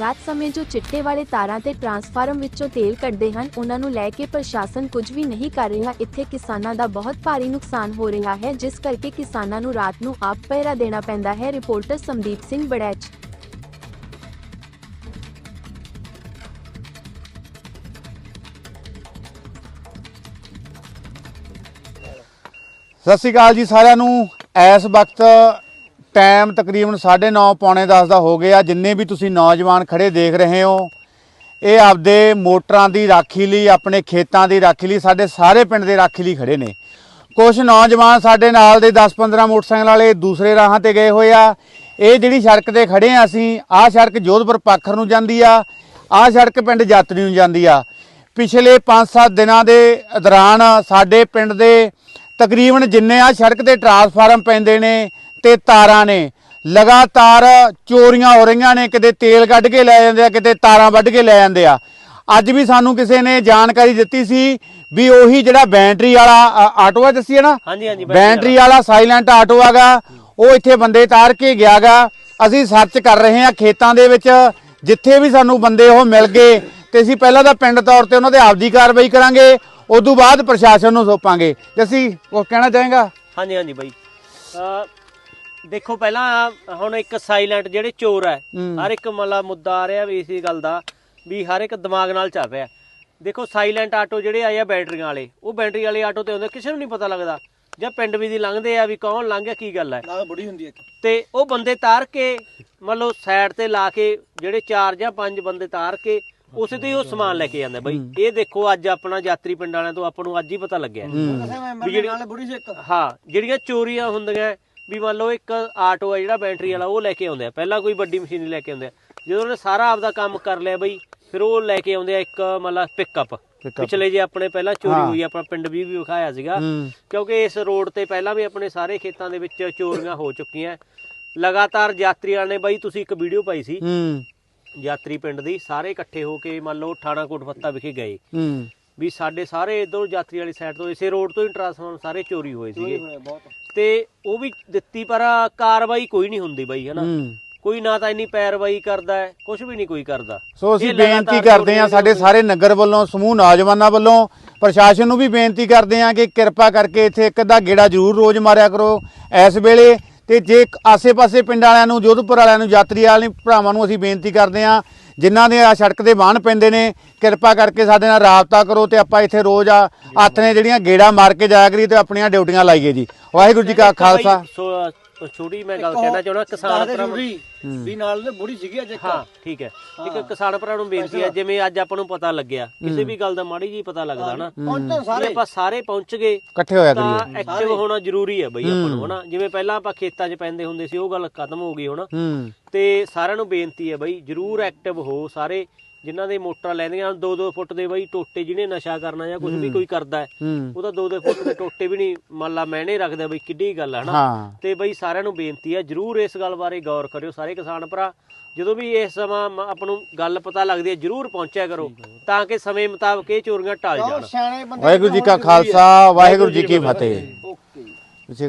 ਰਾਤ ਸਮੇਂ ਜੋ ਚਿੱਟੇ ਵਾਲੇ ਤਾਰਾਂ ਤੇ ਟਰਾਂਸਫਾਰਮ ਵਿੱਚੋਂ ਤੇਲ ਕੱਢਦੇ ਹਨ, ਉਹਨਾਂ ਨੂੰ ਲੈ ਕੇ ਪ੍ਰਸ਼ਾਸਨ ਕੁਝ ਵੀ ਨਹੀਂ ਕਰ ਰਿਹਾ। ਇੱਥੇ ਕਿਸਾਨਾਂ ਦਾ ਬਹੁਤ ਭਾਰੀ ਨੁਕਸਾਨ ਹੋ ਰਿਹਾ ਹੈ, ਜਿਸ ਕਰਕੇ ਕਿਸਾਨਾਂ ਨੂੰ ਰਾਤ ਨੂੰ ਆਪ ਪਹਿਰਾ ਦੇਣਾ ਪੈਂਦਾ ਹੈ, ਰਿਪੋਰਟਰ ਸੰਦੀਪ ਸਿੰਘ ਬੜੈਚ। ਸਤਿ ਸ਼੍ਰੀ ਅਕਾਲ ਜੀ ਸਾਰਿਆਂ ਨੂੰ। ਇਸ ਵਕਤ ਟਾਈਮ ਤਕਰੀਬਨ 9:30 ਪੌਣੇ 10 ਦਾ ਹੋ ਗਿਆ। ਜਿੰਨੇ ਵੀ ਤੁਸੀਂ ਨੌਜਵਾਨ ਖੜੇ ਦੇਖ ਰਹੇ ਹੋ, ਇਹ ਆਪਦੇ ਮੋਟਰਾਂ ਦੀ ਰਾਖੀ ਲਈ, ਆਪਣੇ ਖੇਤਾਂ ਦੀ ਰਾਖੀ ਲਈ, ਸਾਡੇ ਸਾਰੇ ਪਿੰਡ ਦੇ ਰਾਖੀ ਲਈ ਖੜੇ ਨੇ। ਕੁਝ ਨੌਜਵਾਨ ਸਾਡੇ ਨਾਲ ਦੇ 10-15 ਮੋਟਰਸਾਈਕਲ ਵਾਲੇ ਦੂਸਰੇ ਰਾਹਾਂ ਤੇ ਗਏ ਹੋਏ ਆ। ਇਹ ਜਿਹੜੀ ਸੜਕ ਤੇ ਖੜੇ ਆ ਅਸੀਂ, ਆਹ ਸੜਕ ਜੋਧਪੁਰ ਪਾਖਰ ਨੂੰ ਜਾਂਦੀ ਆ, ਆਹ ਸੜਕ ਪਿੰਡ ਜਾਤਰੀ ਨੂੰ ਜਾਂਦੀ ਆ। ਪਿਛਲੇ 5-7 ਦਿਨਾਂ ਦੇ ਦੌਰਾਨ ਸਾਡੇ ਪਿੰਡ ਦੇ ਤਕਰੀਬਨ ਜਿੰਨੇ ਆ ਸੜਕ ਤੇ ਟਰਾਂਸਫਾਰਮ ਪੈਂਦੇ ਨੇ ਤੇ ਤਾਰਾਂ ਨੇ। ਲਗਾਤਾਰ ਚੋਰੀਆਂ ਹੋ ਰਹੀਆਂ ਨੇ। ਕਿਤੇ ਤੇਲ ਕੱਢ ਕੇ ਲੈ ਜਾਂਦੇ ਆ ਕਿਤੇ ਤਾਰਾਂ ਵੱਢ ਕੇ ਲੈ ਜਾਂਦੇ ਆ। ਅੱਜ ਵੀ ਸਾਨੂੰ ਕਿਸੇ ਨੇ ਜਾਣਕਾਰੀ ਦਿੱਤੀ ਸੀ ਵੀ ਉਹੀ ਜਿਹੜਾ ਬੈਟਰੀ ਵਾਲਾ ਆਟੋ ਆ ਦੱਸੀ ਹੈ ਨਾ? ਹਾਂਜੀ ਹਾਂਜੀ ਬੈਟਰੀ ਵਾਲਾ। ਸਾਇਲੈਂਟ ਆਟੋ ਹੈਗਾ ਉਹ ਇੱਥੇ ਬੰਦੇ ਤਾਰ ਕੇ ਗਿਆਗਾ ਅਸੀਂ ਸਰਚ ਕਰ ਰਹੇ ਹਾਂ ਖੇਤਾਂ ਦੇ ਵਿੱਚ ਜਿੱਥੇ ਵੀ ਸਾਨੂੰ ਬੰਦੇ ਉਹ ਮਿਲ ਗਏ। ਤੇ ਅਸੀਂ ਪਹਿਲਾਂ ਤਾਂ ਪਿੰਡ ਤੌਰ ਤੇ ਉਹਨਾਂ ਤੇ ਆਪਦੀ ਕਾਰਵਾਈ ਕਰਾਂਗੇ ਉਦੋਂ ਬਾਅਦ ਪ੍ਰਸ਼ਾਸਨ ਨੂੰ ਸੌਂਪਾਂਗੇ। ਤੇ ਅਸੀਂ ਉਹ ਕਹਿਣਾ ਚਾਹਾਂਗਾ? ਹਾਂਜੀ ਹਾਂਜੀ ਬਾਈ। ਦੇਖੋ ਪਹਿਲਾਂ ਹੁਣ ਇੱਕ ਸਾਇਲੈਂਟ ਜਿਹੜੇ ਚੋਰ ਹੈ। ਹਰ ਇੱਕ ਮਤਲਬ ਮੁੱਦਾ ਆ ਰਿਹਾ ਵੀ ਇਸੇ ਗੱਲ ਦਾ ਵੀ ਹਰ ਇੱਕ ਦਿਮਾਗ ਨਾਲ ਚੱਲ ਰਿਹਾ ਦੇਖੋ ਸਾਇਲੈਂਟ ਆਟੋ ਜਿਹੜੇ ਆਏ ਆ ਬੈਟਰੀਆਂ ਵਾਲੇ ਉਹ ਬੈਟਰੀ ਵਾਲੇ ਆਟੋ ਤੇ ਹੁੰਦੇ ਕਿਸੇ ਨੂੰ ਨਹੀਂ ਪਤਾ ਲੱਗਦਾ। ਜਾਂ ਪਿੰਡ ਵੀ ਦੀ ਲੰਘਦੇ ਆ ਵੀ ਕੌਣ ਲੰਘ ਗਿਆ ਕੀ ਗੱਲ ਹੈ। ਨਾਲ ਬੁੜੀ ਹੁੰਦੀ ਹੈ ਤੇ ਉਹ ਬੰਦੇ ਤਾਰ ਕੇ ਮੰਨ ਲਓ ਸਾਈਡ ਤੇ ਲਾ ਕੇ ਜਿਹੜੇ ਚਾਰ ਜਾਂ ਪੰਜ ਬੰਦੇ ਤਾਰ ਕੇ ਉਸੇ ਤੇ ਹੀ ਉਹ ਸਮਾਨ ਲੈ ਕੇ ਜਾਂਦੇ ਬਾਈ। ਇਹ ਦੇਖੋ ਅੱਜ ਆਪਣਾ ਯਾਤਰੀ ਪਿੰਡ ਵਾਲਿਆਂ ਤੋਂ ਆਪਾਂ ਨੂੰ ਅੱਜ ਹੀ ਪਤਾ ਲੱਗਿਆ। ਬੁੜੀ ਹਾਂ ਜਿਹੜੀਆਂ ਚੋਰੀਆਂ ਹੁੰਦੀਆਂ ਵੀ ਮੰਨ ਲਓ ਇੱਕ ਆਟੋ ਹੈ ਜਿਹੜਾ ਬੈਟਰੀ ਵਾਲਾ ਉਹ ਲੈ ਕੇ ਆਉਂਦੇ ਆ। ਪਹਿਲਾਂ ਕੋਈ ਵੱਡੀ ਮਸ਼ੀਨ ਲੈ ਕੇ ਆਉਂਦੇ ਆ। ਜਦੋਂ ਉਹਨੇ ਸਾਰਾ ਆਪਦਾ ਕੰਮ ਕਰ ਲਿਆ ਬਈ ਫਿਰ ਉਹ ਲੈ ਕੇ ਆਉਂਦੇ ਆ ਇੱਕ ਮਤਲਬ ਪਿਕਅਪ ਪਿਛਲੇ ਜੇ ਆਪਣੇ ਪਹਿਲਾਂ ਚੋਰੀ। ਹੋਈ ਆਪਣਾ ਪਿੰਡ ਵੀ ਵੀ ਵਿਖਾਇਆ ਸੀਗਾ। ਕਿਉਂਕਿ ਇਸ ਰੋਡ ਤੇ ਪਹਿਲਾਂ ਵੀ ਆਪਣੇ ਸਾਰੇ ਖੇਤਾਂ ਦੇ ਵਿੱਚ ਚੋਰੀਆਂ ਹੋ ਚੁੱਕੀਆਂ। ਲਗਾਤਾਰ ਯਾਤਰੀਆਂ ਨੇ ਬਾਈ ਤੁਸੀਂ ਇੱਕ ਵੀਡੀਓ ਪਾਈ ਸੀ। ਹੂੰ। ਯਾਤਰੀ ਪਿੰਡ ਦੀ ਸਾਰੇ ਇਕੱਠੇ ਹੋ ਕੇ ਮੰਨ ਲਓ ਠਾਣਾ ਕੋਟ ਫੱਤਾ ਵਿਖੇ ਗਏ। ਹੂੰ। ਵੀ ਸਾਡੇ ਸਾਰੇ ਇਧਰੋਂ ਯਾਤਰੀ ਵਾਲੀ ਸਾਈਡ ਤੋਂ ਇਸੇ ਰੋਡ ਤੋਂ ਹੀ ਟਰਾਂਸਫਾਰਮ ਸਾਰੇ ਚੋਰੀ ਹੋਏ ਸੀਗੇ। ਤੇ ਉਹ ਵੀ ਦਿੱਤੀ ਪਰ ਕਾਰਵਾਈ ਕੋਈ ਨਹੀਂ ਹੁੰਦੀ ਬਾਈ ਹਨਾ? ਕੋਈ ਨਾ ਤਾਂ ਇੰਨੀ ਪੈਰਵਾਈ ਕਰਦਾ ਹੈ ਕੁਝ ਵੀ ਨਹੀਂ ਕੋਈ ਕਰਦਾ। ਸੋ ਅਸੀਂ ਬੇਨਤੀ ਕਰਦੇ ਹਾਂ ਸਾਡੇ ਸਾਰੇ ਨਗਰ ਵੱਲੋਂ ਸਮੂਹ ਨੌਜਵਾਨਾਂ ਵੱਲੋਂ ਪ੍ਰਸ਼ਾਸਨ ਨੂੰ ਵੀ ਬੇਨਤੀ ਕਰਦੇ ਹਾਂ ਕਿ ਕਿਰਪਾ ਕਰਕੇ ਇੱਥੇ ਇੱਕ ਅੱਧਾ ਗੇੜਾ ਜ਼ਰੂਰ ਰੋਜ਼ ਮਾਰਿਆ ਕਰੋ। ਇਸ ਵੇਲੇ ਤੇ ਜੇ ਆਸੇ-ਪਾਸੇ ਪਿੰਡਾਂ ਵਾਲਿਆਂ ਨੂੰ ਜੋਧਪੁਰ ਵਾਲਿਆਂ ਨੂੰ ਯਾਤਰੀ ਵਾਲਿਆਂ ਭਰਾਵਾਂ ਨੂੰ ਅਸੀਂ ਬੇਨਤੀ ਕਰਦੇ ਹਾਂ ਜਿਨ੍ਹਾਂ ਦੇ ਆ ਸੜਕ ਦੇ ਬਾਹਣ ਪੈਂਦੇ ਨੇ ਕਿਰਪਾ ਕਰਕੇ ਸਾਡੇ ਨਾਲ ਰਾਬਤਾ ਕਰੋ ਤੇ ਆਪਾਂ ਇੱਥੇ ਰੋਜ਼ ਆ ਹੱਥ ਨੇ ਜਿਹੜੀਆਂ ਗੇੜਾ ਮਾਰ ਕੇ ਜਾਇਆ ਕਰੀ ਤੇ ਆਪਣੀਆਂ ਡਿਊਟੀਆਂ ਲਾਈਏ ਜੀ। ਵਾਹਿਗੁਰੂ ਜੀ ਕਾ ਖਾਲਸਾ। ਛੋਟੀ ਮੈਂ ਗੱਲ ਕਹਿਣਾ ਚਾਹੁੰਦਾ ਕਿਸਾਨ ਭਰਾ ਬੁੜੀ ਵੀ ਨਾਲ ਦੇ ਬੁੜੀ ਸੀਗੀ ਅੱਜ ਇੱਕ। ਹਾਂ ਠੀਕ ਹੈ। ਇੱਕ ਕਿਸਾਨ ਭਰਾ ਨੂੰ ਬੇਨਤੀ ਹੈ ਜਿਵੇਂ ਅੱਜ ਆਪਾਂ ਨੂੰ ਪਤਾ ਲੱਗਿਆ ਕਿਸੇ ਵੀ ਗੱਲ ਦਾ ਮਾੜੀ ਜੀ ਪਤਾ ਲੱਗਦਾ ਨਾ। ਜੇ। ਸਾਰੇ। ਆਪਾਂ ਸਾਰੇ ਪਹੁੰਚ ਗਏ ਇਕੱਠੇ ਹੋਇਆ ਤਾਂ ਕਰੀਏ ਐਕਟਿਵ ਹੋਣਾ ਜ਼ਰੂਰੀ ਹੈ ਬਈ ਆਪਾਂ ਨੂੰ ਹਨਾ? ਜਿਵੇਂ ਪਹਿਲਾਂ ਆਪਾਂ ਖੇਤਾਂ 'ਚ ਪੈਂਦੇ ਹੁੰਦੇ ਸੀ ਉਹ ਗੱਲ ਖਤਮ ਹੋ ਗਈ ਹੁਣ। ਤੇ ਸਾਰਿਆਂ ਨੂੰ ਬੇਨਤੀ ਹੈ ਬਈ ਜਰੂਰ ਐਕਟਿਵ ਹੋ ਸਾਰੇ। ਜਿਨ੍ਹਾਂ ਦੇ ਮੋਟਰਾਂ ਲੈਂਦੀਆਂ 2-2 ਫੁੱਟ ਦੇ ਬਈ ਟੋਟੇ ਜਿਹਨੇ ਨਸ਼ਾ ਕਰਨਾ ਜਾਂ ਕੁਝ ਵੀ ਕੋਈ ਕਰਦਾ ਹੈ ਹੂੰ। ਉਹਦਾ 2-2 ਫੁੱਟ ਦੇ ਟੋਟੇ ਵੀ ਨਹੀਂ ਮੰਨ ਲਾ ਮੈਨੇ ਰੱਖਦਾ ਬਈ ਕਿੱਡੀ ਗੱਲ ਹੈ ਹਨਾ? ਤੇ ਬਈ ਸਾਰਿਆਂ ਨੂੰ ਬੇਨਤੀ ਹੈ ਜਰੂਰ ਇਸ ਗੱਲ ਬਾਰੇ ਗੌਰ ਕਰਿਓ ਸਾਰੇ ਕਿਸਾਨ ਭਰਾ। ਜਦੋਂ ਵੀ ਇਸ ਸਮਾਂ ਆਪਾਂ ਨੂੰ ਗੱਲ ਪਤਾ ਲੱਗਦੀ ਹੈ ਜਰੂਰ ਪਹੁੰਚਿਆ ਕਰੋ ਤਾਂ ਕਿ ਸਮੇਂ ਮੁਤਾਬਕ ਇਹ ਚੋਰੀਆਂ ਟਲ ਉਹ ਜਾਣ। ਵਾਹਿਗੁਰੂ ਜੀ ਕਾ ਖਾਲਸਾ ਵਾਹਿਗੁਰੂ ਜੀ ਕੀ ਫਤਿਹ।